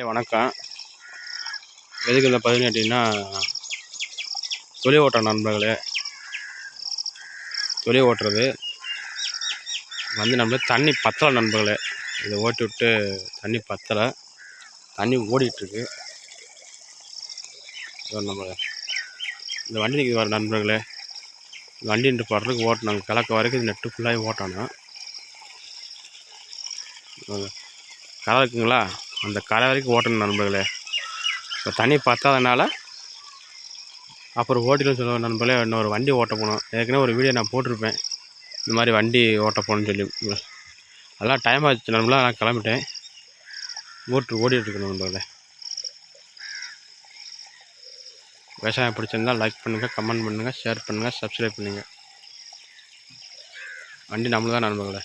வணக்கம். எதுக்கு இந்த பதிவு கேட்டிங்கன்னா தொழில் ஓட்டுற நண்பர்களே. தொழில் ஓட்டுறது வந்து நம்ம தண்ணி பத்தலை நண்பர்களே. இதை ஓட்டி விட்டு தண்ணி பத்தலை. தண்ணி ஓடிட்டுருக்கு. நம்ம இந்த வண்டி நிற்கிது வர நண்பர்களே. வண்டி நின்று போடுறதுக்கு ஓட்டினாங்க. கிழக்கு வரைக்கும் இது நெட்டு ஃபுல்லாகி ஓட்டணும் கலக்குங்களா அந்த கரை வரைக்கும் ஓட்டணும் நண்பர்களே. இப்போ தண்ணி பத்தாதனால அப்புறம் ஓட்டிடும் சொல்லுவேன் நண்பர்களே. இன்னொரு வண்டி ஓட்ட போகணும். ஏற்கனவே ஒரு வீடியோ நான் போட்டிருப்பேன். இந்த மாதிரி வண்டி ஓட்ட போகணும்னு சொல்லி. அதெல்லாம் டைம் ஆச்சு நண்பர்களே. நான் கிளம்பிட்டேன். ஓட்டு ஓடிட்டு நண்பர்களே. விவசாயம் பிடிச்சிருந்தா லைக் பண்ணுங்கள் கமெண்ட் பண்ணுங்கள் ஷேர் பண்ணுங்கள் சப்ஸ்கிரைப் பண்ணுங்கள் வண்டி நம்மளும் தான் நண்பர்களே.